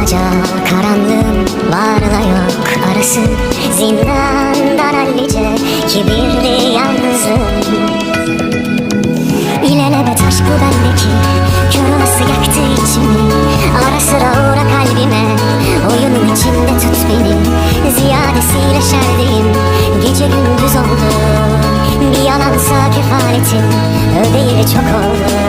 bulmaca Karanlığın varla yok. Arası Zindandan hallice kibirli yalnızlığım İlelebet aşk bu bendeki Kör nasıl yaktı içimi Ara sıra uğra kalbime Oyunun içinde tut beni. Ziyadesiyle şerdeyim Gece gündüz oldu. Bir yalansa kefaletin Ödeyi çok oldu.